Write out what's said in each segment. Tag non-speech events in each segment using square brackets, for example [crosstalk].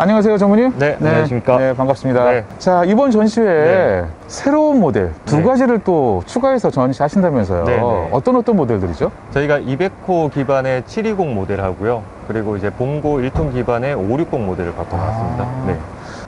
안녕하세요, 전무님. 네, 안녕하십니까. 네, 반갑습니다. 네. 자, 이번 전시회에 네. 새로운 모델 두 네. 가지를 또 추가해서 전시하신다면서요. 네, 네. 어떤 어떤 모델들이죠? 저희가 200호 기반의 720 모델 하고요. 그리고 이제 봉고 1톤 기반의 560 모델을 갖고 나왔습니다. 아. 네.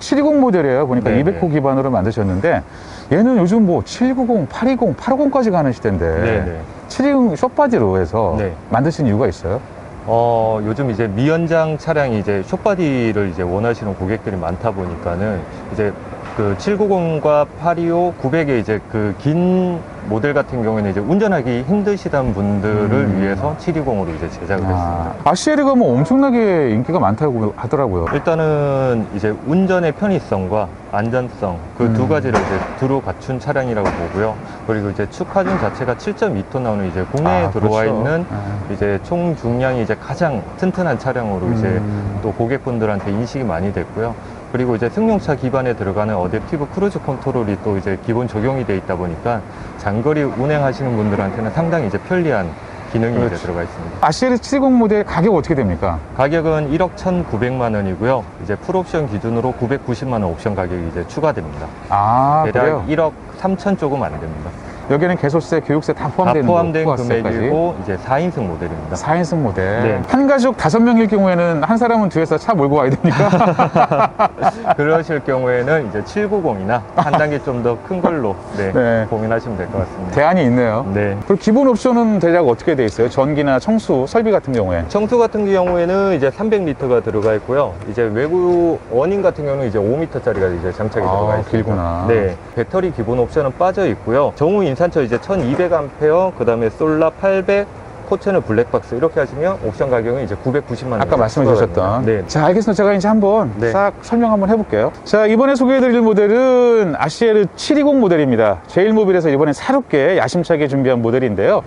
720 모델이에요. 보니까 네, 200호 네. 기반으로 만드셨는데 얘는 요즘 뭐 790, 820, 850까지 가는 시대인데 네, 네. 720 숏바디로 해서 네. 만드신 이유가 있어요? 어, 요즘 이제 미연장 차량이 이제 숏바디를 이제 원하시는 고객들이 많다 보니까는 이제 그 790과 825, 900의 이제 그 긴 모델 같은 경우에는 이제 운전하기 힘드시다는 분들을 음. 위해서 720으로 이제 제작을 했습니다. 아, 아시에르가 뭐 엄청나게 인기가 많다고 하더라고요. 일단은 이제 운전의 편의성과 안전성 그두 음. 가지를 이제 두루 갖춘 차량이라고 보고요. 그리고 이제 축하준 자체가 7.2톤 나오는 이제 국내에 아, 들어와 그렇죠. 있는 아. 이제 총 중량이 이제 가장 튼튼한 차량으로 이제 음. 또 고객분들한테 인식이 많이 됐고요. 그리고 이제 승용차 기반에 들어가는 어댑티브 크루즈 컨트롤이 또 이제 기본 적용이 돼 있다 보니까 장거리 운행하시는 분들한테는 상당히 이제 편리한 기능이 그렇죠. 이제 들어가 있습니다. 아시에르 720 모델 가격 어떻게 됩니까? 가격은 1억 1,900만 원이고요. 이제 풀옵션 기준으로 990만 원 옵션 가격이 이제 추가됩니다. 아, 그래요? 대략 1억 3천 조금 안 됩니다. 여기는 개소세, 교육세 다다 포함된. 금액이고 이제 4인승 모델입니다. 4인승 모델. 네. 한 가족 다섯 명일 경우에는 한 사람은 뒤에서 차 몰고 와야 됩니까? [laughs] 그러실 경우에는 이제 790이나 한 단계 좀 더 큰 걸로 네, 네. 고민하시면 될 것 같습니다. 대안이 있네요. 네. 그리고 기본 옵션은 대략 어떻게 돼 있어요? 전기나 청수, 설비 같은 경우에. 청수 같은 경우에는 이제 300리터가 들어가 있고요. 이제 외부 어닝 같은 경우는 이제 5m짜리가 이제 장착이 아, 들어가 있습니다. 길구나. 네. 배터리 기본 옵션은 빠져 있고요. 정우 인 산철 이제 1200A, 그 다음에 솔라 800, 코체는 블랙박스 이렇게 하시면 옵션 가격은 이제 990만 원. 아까 말씀해 주셨던. 네. 자, 알겠습니다. 제가 이제 한번 네. 싹 설명 한번 해볼게요. 자, 이번에 소개해드릴 모델은 아시에르 720 모델입니다. 제일모빌에서 이번에 새롭게 야심차게 준비한 모델인데요.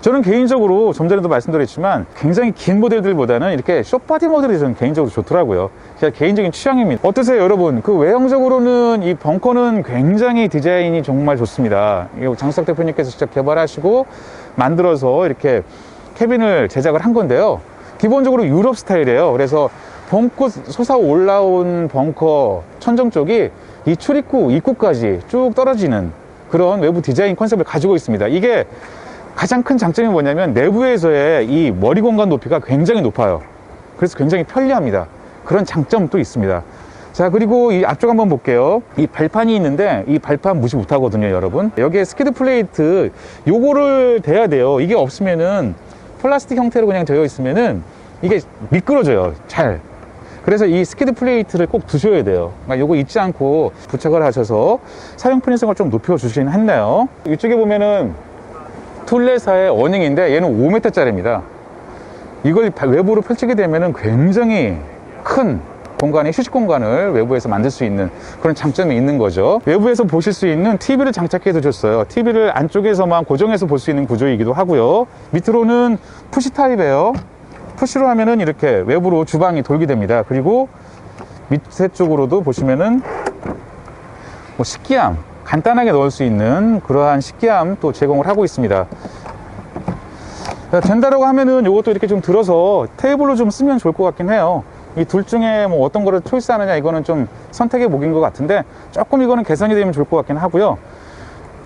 저는 개인적으로 좀 전에도 말씀드렸지만 굉장히 긴 모델들보다는 이렇게 숏바디 모델이 저는 개인적으로 좋더라고요. 제가 개인적인 취향입니다. 어떠세요, 여러분? 그 외형적으로는 이 벙커는 굉장히 디자인이 정말 좋습니다. 장석 대표님께서 직접 개발하시고 만들어서 이렇게 캐빈을 제작을 한 건데요. 기본적으로 유럽 스타일이에요. 그래서 벙커 솟아 올라온 벙커 천정 쪽이 이 출입구 입구까지 쭉 떨어지는 그런 외부 디자인 컨셉을 가지고 있습니다. 이게 가장 큰 장점이 뭐냐면 내부에서의 이 머리 공간 높이가 굉장히 높아요. 그래서 굉장히 편리합니다. 그런 장점도 있습니다. 자, 그리고 이 앞쪽 한번 볼게요. 이 발판이 있는데 이 발판 무시 못 하거든요, 여러분. 여기에 스키드 플레이트 요거를 대야 돼요. 이게 없으면은 플라스틱 형태로 그냥 되어 있으면은 이게 미끄러져요. 잘. 그래서 이 스키드 플레이트를 꼭 두셔야 돼요. 그러니까 요거 잊지 않고 부착을 하셔서 사용 편의성을 좀 높여 주시긴 했네요. 이쪽에 보면은 툴레사의 어닝인데 얘는 5m짜리입니다. 이걸 바- 외부로 펼치게 되면은 굉장히 큰 공간의 휴식 공간을 외부에서 만들 수 있는 그런 장점이 있는 거죠. 외부에서 보실 수 있는 TV를 장착해 두셨어요. TV를 안쪽에서만 고정해서 볼 수 있는 구조이기도 하고요. 밑으로는 푸시 타입이에요. 푸시로 하면은 이렇게 외부로 주방이 돌게 됩니다. 그리고 밑에 쪽으로도 보시면은 뭐 식기함 간단하게 넣을 수 있는 그러한 식기함 또 제공을 하고 있습니다. 자, 된다라고 하면은 이것도 이렇게 좀 들어서 테이블로 좀 쓰면 좋을 것 같긴 해요. 이 둘 중에 뭐 어떤 거를 초이스하느냐 이거는 좀 선택의 목인 것 같은데 조금 이거는 개선이 되면 좋을 것 같긴 하고요.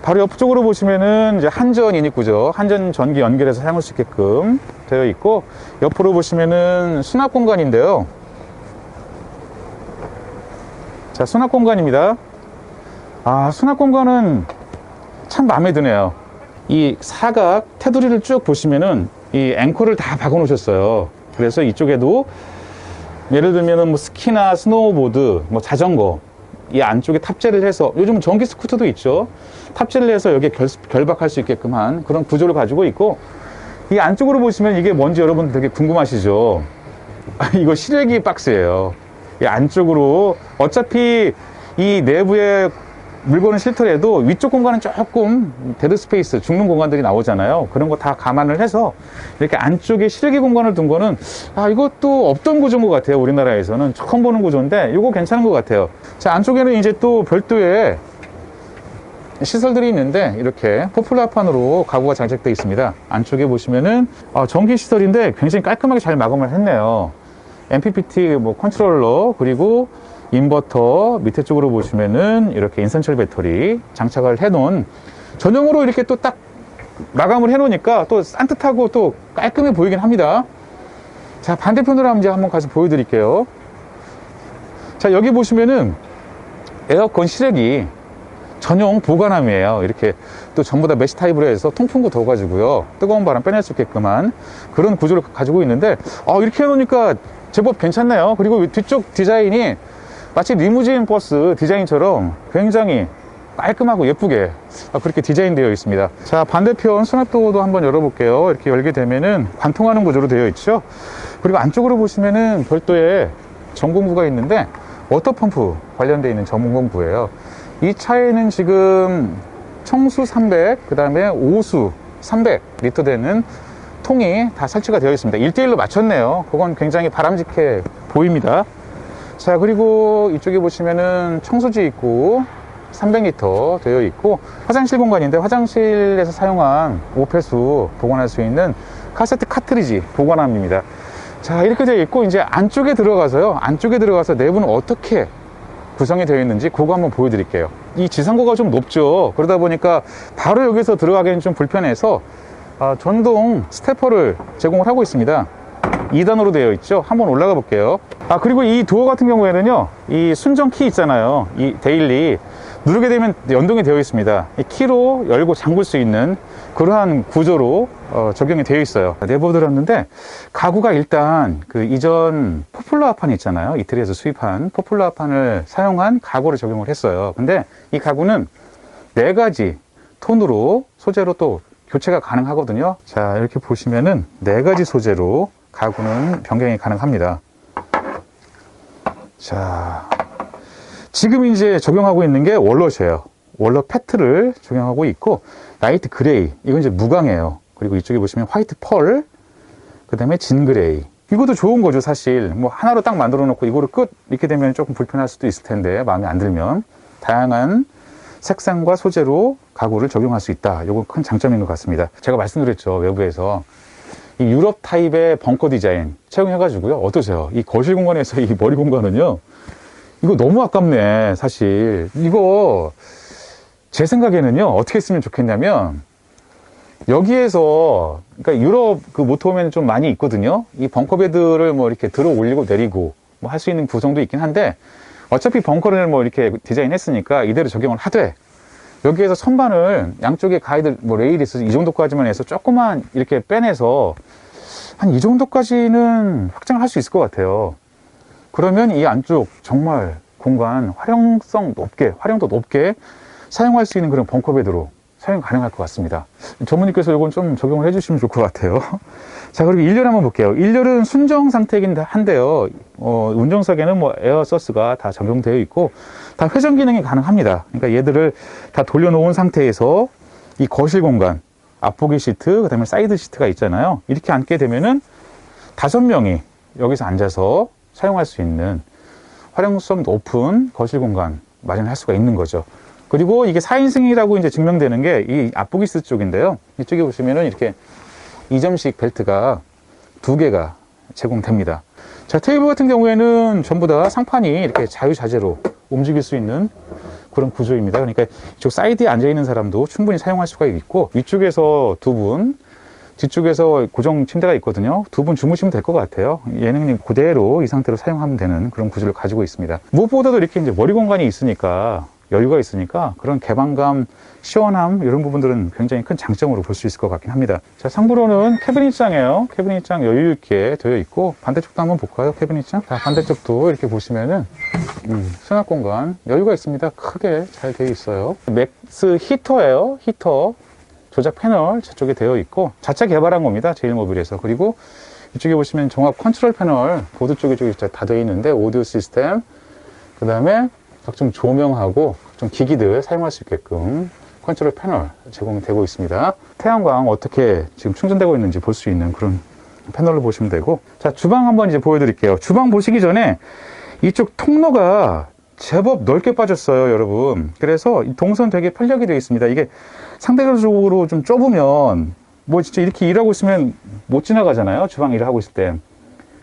바로 옆쪽으로 보시면은 이제 한전 인입구죠. 한전 전기 연결해서 사용할 수 있게끔 되어 있고 옆으로 보시면은 수납 공간인데요. 자, 수납 공간입니다. 아, 수납 공간은 참 마음에 드네요. 이 사각 테두리를 쭉 보시면은 이 앵커를 다 박아 놓으셨어요. 그래서 이쪽에도 예를 들면은 뭐 스키나 스노우보드, 뭐 자전거 이 안쪽에 탑재를 해서 요즘 전기 스쿠터도 있죠. 탑재를 해서 여기에 결, 결박할 수 있게끔 한 그런 구조를 가지고 있고 이 안쪽으로 보시면 이게 뭔지 여러분 되게 궁금하시죠? [laughs] 이거 실외기 박스예요. 이 안쪽으로 어차피 이 내부에 물건을 싫더라도 위쪽 공간은 조금 데드 스페이스, 죽는 공간들이 나오잖아요. 그런 거 다 감안을 해서 이렇게 안쪽에 실외기 공간을 둔 거는 아, 이것도 없던 구조인 것 같아요. 우리나라에서는 처음 보는 구조인데 이거 괜찮은 것 같아요. 자, 안쪽에는 이제 또 별도의 시설들이 있는데 이렇게 포플라판으로 가구가 장착되어 있습니다. 안쪽에 보시면은 아, 전기 시설인데 굉장히 깔끔하게 잘 마감을 했네요. MPPT 뭐 컨트롤러 그리고 인버터 밑에 쪽으로 보시면은 이렇게 인산철 배터리 장착을 해놓은 전용으로 이렇게 또 딱 마감을 해놓으니까 또 산뜻하고 또 깔끔해 보이긴 합니다. 자 반대편으로 한번 한번 가서 보여드릴게요. 자 여기 보시면은 에어컨 실외기 전용 보관함이에요. 이렇게 또 전부 다 메시 타입으로 해서 통풍구 둬가지고요. 뜨거운 바람 빼낼 수 있게끔한 그런 구조를 가지고 있는데, 어, 이렇게 해놓으니까 제법 괜찮네요. 그리고 뒤쪽 디자인이 마치 리무진 버스 디자인처럼 굉장히 깔끔하고 예쁘게 아, 그렇게 디자인되어 있습니다. 자, 반대편 수납도어도 한번 열어볼게요. 이렇게 열게 되면은 관통하는 구조로 되어 있죠. 그리고 안쪽으로 보시면은 별도의 전공부가 있는데 워터펌프 관련되어 있는 전공부예요. 이 차에는 지금 청수 300, 그 다음에 오수 300 리터 되는 통이 다 설치가 되어 있습니다. 1대1로 맞췄네요. 그건 굉장히 바람직해 보입니다. 자, 그리고 이쪽에 보시면은 청소지 있고 300리터 되어 있고 화장실 공간인데 화장실에서 사용한 오폐수 보관할 수 있는 카세트 카트리지 보관함입니다. 자, 이렇게 되어 있고 이제 안쪽에 들어가서요. 안쪽에 들어가서 내부는 어떻게 구성이 되어 있는지 그거 한번 보여드릴게요. 이 지상고가 좀 높죠. 그러다 보니까 바로 여기서 들어가기는 좀 불편해서 아, 전동 스태퍼를 제공을 하고 있습니다. 2단으로 되어 있죠. 한번 올라가 볼게요. 아, 그리고 이 도어 같은 경우에는요, 이 순정 키 있잖아요. 이 데일리. 누르게 되면 연동이 되어 있습니다. 이 키로 열고 잠글 수 있는 그러한 구조로 어, 적용이 되어 있어요. 내부 들었는데 가구가 일단 그 이전 포플러 합판 있잖아요. 이태리에서 수입한 포플러 합판을 사용한 가구를 적용을 했어요. 근데 이 가구는 네 가지 톤으로 소재로 또 교체가 가능하거든요. 자, 이렇게 보시면은 네 가지 소재로 가구는 변경이 가능합니다. 자, 지금 이제 적용하고 있는 게 월넛이에요. 월넛 패트를 적용하고 있고, 라이트 그레이. 이건 이제 무광이에요. 그리고 이쪽에 보시면 화이트 펄, 그 다음에 진 그레이. 이것도 좋은 거죠, 사실. 뭐 하나로 딱 만들어 놓고 이거를 끝! 이렇게 되면 조금 불편할 수도 있을 텐데, 마음에 안 들면. 다양한 색상과 소재로 가구를 적용할 수 있다. 이건 큰 장점인 것 같습니다. 제가 말씀드렸죠, 외부에서. 이 유럽 타입의 벙커 디자인 채용해가지고요. 어떠세요? 이 거실 공간에서 [laughs] 이 머리 공간은요. 이거 너무 아깝네, 사실. 이거, 제 생각에는요, 어떻게 쓰면 좋겠냐면, 여기에서, 그러니까 유럽 그 모터홈에는 좀 많이 있거든요. 이 벙커 베드를 뭐 이렇게 들어 올리고 내리고 뭐 할 수 있는 구성도 있긴 한데, 어차피 벙커를 뭐 이렇게 디자인 했으니까 이대로 적용을 하되, 여기에서 선반을 양쪽에 가이드 뭐 레일이 있어서 이 정도까지만 해서 조금만 이렇게 빼내서 한 이 정도까지는 확장을 할 수 있을 것 같아요. 그러면 이 안쪽 정말 공간 활용성 높게, 활용도 높게 사용할 수 있는 그런 벙커베드로 사용 가능할 것 같습니다. 전문님께서 이건 좀 적용을 해주시면 좋을 것 같아요. [laughs] 자, 그리고 1열 한번 볼게요. 1열은 순정 상태이긴 한데요. 어, 운전석에는 뭐 에어서스가 다 적용되어 있고, 다 회전 기능이 가능합니다. 그러니까 얘들을 다 돌려놓은 상태에서 이 거실 공간, 앞보기 시트, 그 다음에 사이드 시트가 있잖아요. 이렇게 앉게 되면은 다섯 명이 여기서 앉아서 사용할 수 있는 활용성 높은 거실 공간 마련할 수가 있는 거죠. 그리고 이게 4인승이라고 이제 증명되는 게이 시트 쪽인데요. 이쪽에 보시면은 이렇게 이점식 벨트가 두 개가 제공됩니다. 자, 테이블 같은 경우에는 전부 다 상판이 이렇게 자유자재로 움직일 수 있는 그런 구조입니다. 그러니까 이쪽 사이드에 앉아 있는 사람도 충분히 사용할 수가 있고 위쪽에서 두 분, 뒤쪽에서 고정 침대가 있거든요. 두 분 주무시면 될 것 같아요. 얘는 그대로 이 상태로 사용하면 되는 그런 구조를 가지고 있습니다. 무엇보다도 이렇게 이제 머리 공간이 있으니까 여유가 있으니까 그런 개방감, 시원함 이런 부분들은 굉장히 큰 장점으로 볼 수 있을 것 같긴 합니다. 자, 상부로는 캐비닛장이에요. 캐비닛장 여유 있게 되어 있고 반대쪽도 한번 볼까요? 캐비닛장. 자, 반대쪽도 이렇게 보시면은 음, 수납 공간 여유가 있습니다. 크게 잘 되어 있어요. 맥스 히터예요. 히터 조작 패널 저쪽에 되어 있고 자체 개발한 겁니다. 제일모빌에서 그리고 이쪽에 보시면 종합 컨트롤 패널 보드 쪽에 쪽에 다 되어 있는데 오디오 시스템 그 다음에 각종 조명하고 좀 기기들 사용할 수 있게끔 컨트롤 패널 제공되고 있습니다. 태양광 어떻게 지금 충전되고 있는지 볼 수 있는 그런 패널을 보시면 되고 자 주방 한번 이제 보여드릴게요. 주방 보시기 전에 이쪽 통로가 제법 넓게 빠졌어요, 여러분. 그래서 이 동선 되게 편리하게 되어 있습니다. 이게 상대적으로 좀 좁으면 뭐 진짜 이렇게 일하고 있으면 못 지나가잖아요. 주방 일을 하고 있을 때.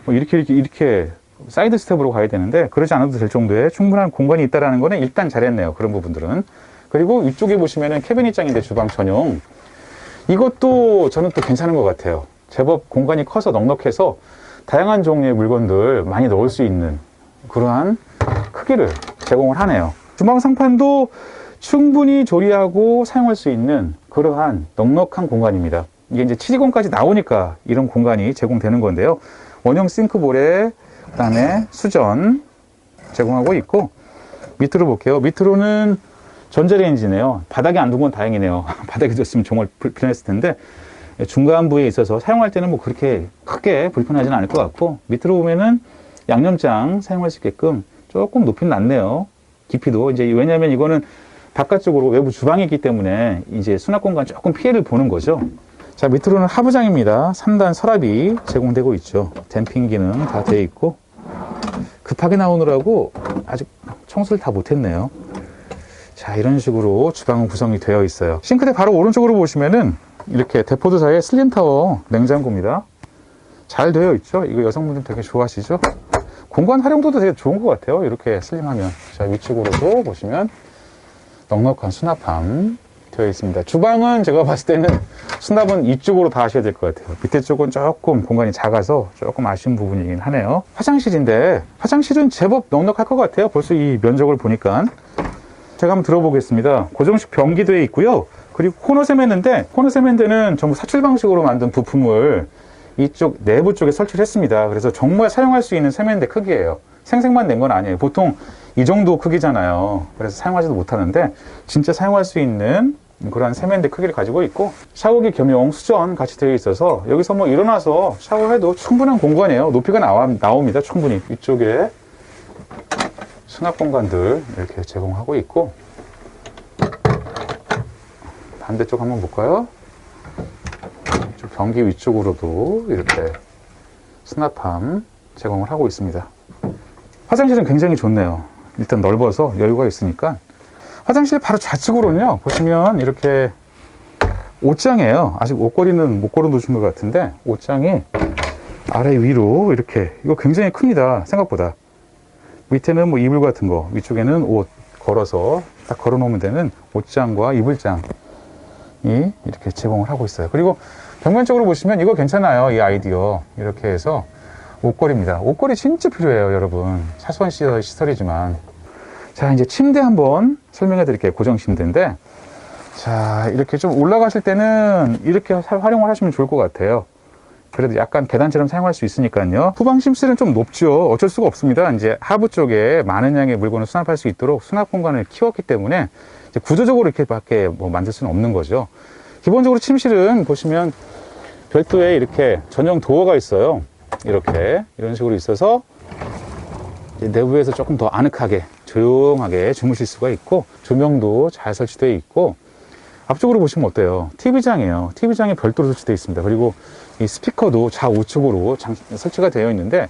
뭐 이렇게 이렇게 이렇게 사이드 스텝으로 가야 되는데 그러지 않아도 될 정도의 충분한 공간이 있다는 거는 일단 잘했네요. 그런 부분들은. 그리고 위쪽에 보시면은 캐비닛장인데 주방 전용. 이것도 저는 또 괜찮은 것 같아요. 제법 공간이 커서 넉넉해서 다양한 종류의 물건들 많이 넣을 수 있는 그러한 크기를 제공을 하네요. 주방 상판도 충분히 조리하고 사용할 수 있는 그러한 넉넉한 공간입니다. 이게 이제 720까지 나오니까 이런 공간이 제공되는 건데요. 원형 싱크볼에 그 다음에 수전 제공하고 있고 밑으로 볼게요. 밑으로는 전자레인지네요. 바닥에 안 둔 건 다행이네요. [laughs] 바닥에 뒀으면 정말 불편했을 텐데 중간 부위에 있어서 사용할 때는 뭐 그렇게 크게 불편하지는 않을 것 같고 밑으로 보면은 양념장 사용할 수 있게끔 조금 높이는 낮네요. 깊이도 이제 왜냐하면 이거는 바깥쪽으로 외부 주방이 있기 때문에 이제 수납 공간 조금 피해를 보는 거죠. 자 밑으로는 하부장입니다. 3단 서랍이 제공되고 있죠. 댐핑 기능 다 되어 있고 급하게 나오느라고 아직 청소를 다 못했네요. 자 이런 식으로 주방은 구성이 되어 있어요. 싱크대 바로 오른쪽으로 보시면은 이렇게 대포드 사이에 슬림 타워 냉장고입니다. 잘 되어 있죠. 이거 여성분들 되게 좋아하시죠. 공간 활용도도 되게 좋은 것 같아요. 이렇게 슬림하면 자 위쪽으로도 보시면 넉넉한 수납함 되어 있습니다. 주방은 제가 봤을 때는 수납은 이쪽으로 다 하셔야 될 것 같아요. 밑에 쪽은 조금 공간이 작아서 조금 아쉬운 부분이긴 하네요. 화장실인데 화장실은 제법 넉넉할 것 같아요. 벌써 이 면적을 보니까 제가 한번 들어보겠습니다. 고정식 변기 되어 있고요. 그리고 코너 세면대인데 코너 세면대는 전부 사출 방식으로 만든 부품을 이쪽 내부 쪽에 설치를 했습니다. 그래서 정말 사용할 수 있는 세면대 크기예요. 생색만 낸 건 아니에요. 보통 이 정도 크기잖아요. 그래서 사용하지도 못하는데 진짜 사용할 수 있는 그런 세면대 크기를 가지고 있고 샤워기 겸용 수전 같이 되어 있어서 여기서 뭐 일어나서 샤워해도 충분한 공간이에요. 높이가 나와, 나옵니다. 충분히 이쪽에 수납 공간들 이렇게 제공하고 있고 반대쪽 한번 볼까요? 변기 위쪽으로도 이렇게 수납함 제공을 하고 있습니다. 화장실은 굉장히 좋네요. 일단 넓어서 여유가 있으니까 화장실 바로 좌측으로는요 보시면 이렇게 옷장이에요. 아직 옷걸이는 못 걸어 놓으신 것 같은데 옷장이 아래 위로 이렇게 이거 굉장히 큽니다. 생각보다 밑에는 뭐 이불 같은 거 위쪽에는 옷 걸어서 딱 걸어 놓으면 되는 옷장과 이불장이 이렇게 제공을 하고 있어요. 그리고 벽면적으로 보시면 이거 괜찮아요. 이 아이디어 이렇게 해서 옷걸이입니다. 옷걸이 진짜 필요해요, 여러분. 사소한 시설, 시설이지만. 자, 이제 침대 한번 설명해 드릴게요. 고정 침대인데. 자, 이렇게 좀 올라가실 때는 이렇게 사- 활용을 하시면 좋을 것 같아요. 그래도 약간 계단처럼 사용할 수 있으니까요. 후방 침실은 좀 높죠. 어쩔 수가 없습니다. 이제 하부 쪽에 많은 양의 물건을 수납할 수 있도록 수납 공간을 키웠기 때문에 구조적으로 이렇게밖에 뭐 만들 수는 없는 거죠. 기본적으로 침실은 보시면 별도의 이렇게 전용 도어가 있어요. 이렇게 이런 식으로 있어서 내부에서 조금 더 아늑하게 조용하게 주무실 수가 있고 조명도 잘 설치되어 있고 앞쪽으로 보시면 어때요? TV장이에요. TV장이 별도로 설치되어 있습니다. 그리고 이 스피커도 좌우측으로 장- 설치가 되어 있는데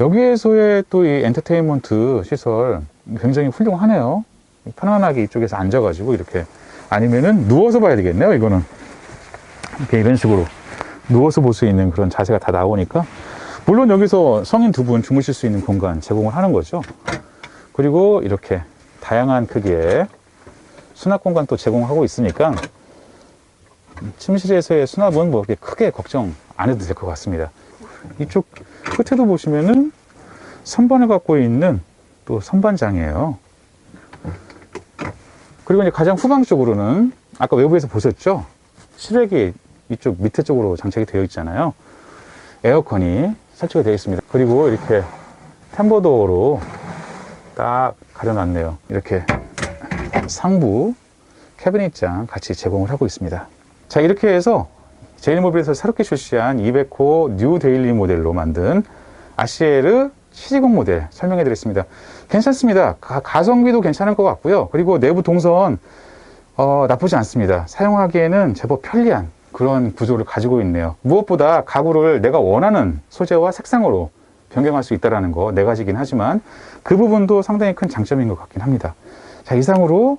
여기에서의 또 이 엔터테인먼트 시설 굉장히 훌륭하네요. 편안하게 이쪽에서 앉아가지고 이렇게 아니면은 누워서 봐야 되겠네요. 이거는 이런 식으로 누워서 볼 수 있는 그런 자세가 다 나오니까 물론 여기서 성인 두 분 주무실 수 있는 공간 제공을 하는 거죠. 그리고 이렇게 다양한 크기의 수납 공간 또 제공하고 있으니까 침실에서의 수납은 뭐 그렇게 크게 걱정 안 해도 될 것 같습니다. 이쪽 끝에도 보시면은 선반을 갖고 있는 또 선반장이에요. 그리고 이제 가장 후방 쪽으로는 아까 외부에서 보셨죠? 실외기 이쪽 밑에 쪽으로 장착이 되어 있잖아요. 에어컨이 설치가 되어 있습니다. 그리고 이렇게 템버도어로 딱 가려놨네요. 이렇게 상부 캐비닛장 같이 제공을 하고 있습니다. 자, 이렇게 해서 제일모빌에서 새롭게 출시한 200호 뉴 데일리 모델로 만든 RCL 720 모델 설명해 드렸습니다. 괜찮습니다. 가, 성비도 괜찮을 것 같고요. 그리고 내부 동선 어, 나쁘지 않습니다. 사용하기에는 제법 편리한 그런 구조를 가지고 있네요. 무엇보다 가구를 내가 원하는 소재와 색상으로 변경할 수 있다는 거 네 가지긴 하지만 그 부분도 상당히 큰 장점인 것 같긴 합니다. 자, 이상으로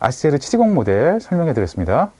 RCL 720 모델 설명해 드렸습니다.